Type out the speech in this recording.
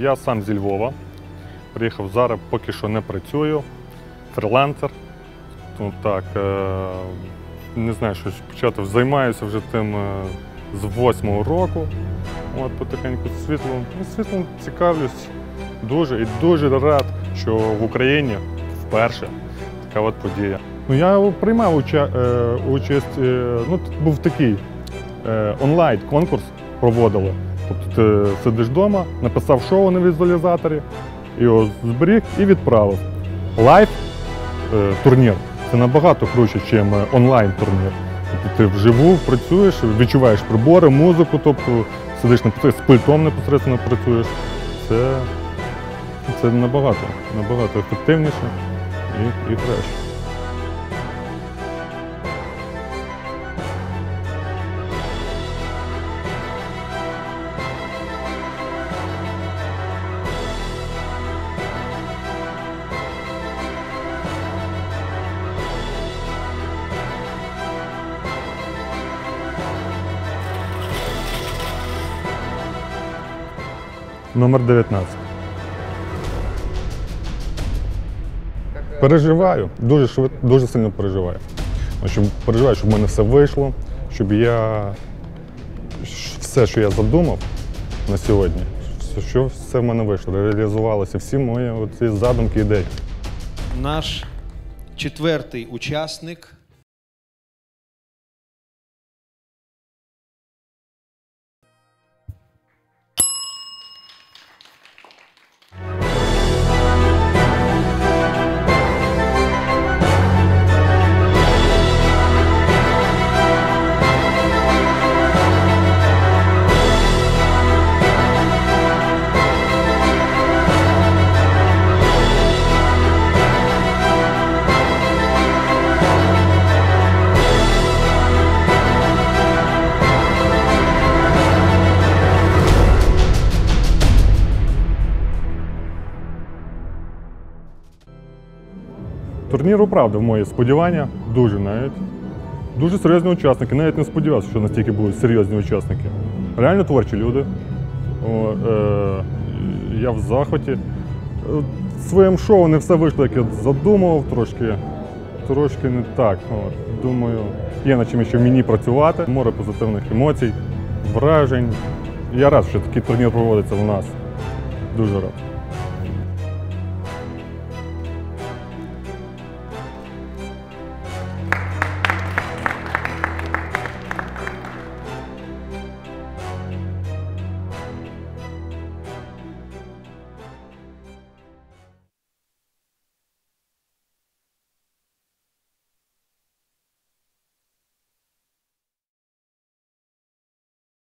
Я сам зі Львова. Приїхав зараз, поки що не працюю. Фрилансер. Ну так, е, не знаю, що почати. Займаюся вже тим е, з восьмого року. От потихеньку світлом. Ну, світлом цікавлюсь дуже і дуже рад, що в Україні вперше така от подія. Ну, я приймав уча- е, участь, ну, був такий онлайн-конкурс проводили. Тобто ти сидиш вдома, написав шоу на візуалізаторі, його зберіг і відправив. Лайв е, турнір це набагато круче, ніж онлайн турнір. Тобто ти вживу працюєш, відчуваєш прибори, музику, тобто сидиш на з пультом непосередньо працюєш. Це, це набагато, набагато ефективніше і, і краще. Номер 19. Переживаю, дуже швид, дуже сильно переживаю. Ну, Щоб, переживаю, щоб в мене все вийшло, щоб я все, що я задумав на сьогодні, що все в мене вийшло, реалізувалося, всі мої оці задумки ідеї. Наш четвертий учасник Турнір оправдав мої сподівання, дуже навіть. Дуже серйозні учасники. Навіть не сподівався, що настільки будуть серйозні учасники. Реально творчі люди. О, е, я в захваті. Е, Своїм шоу не все вийшло, як я задумував, трошки, трошки не так. От. Думаю, є над чим ще мені працювати. Море позитивних емоцій, вражень. Я рад, що такий турнір проводиться в нас. Дуже рад.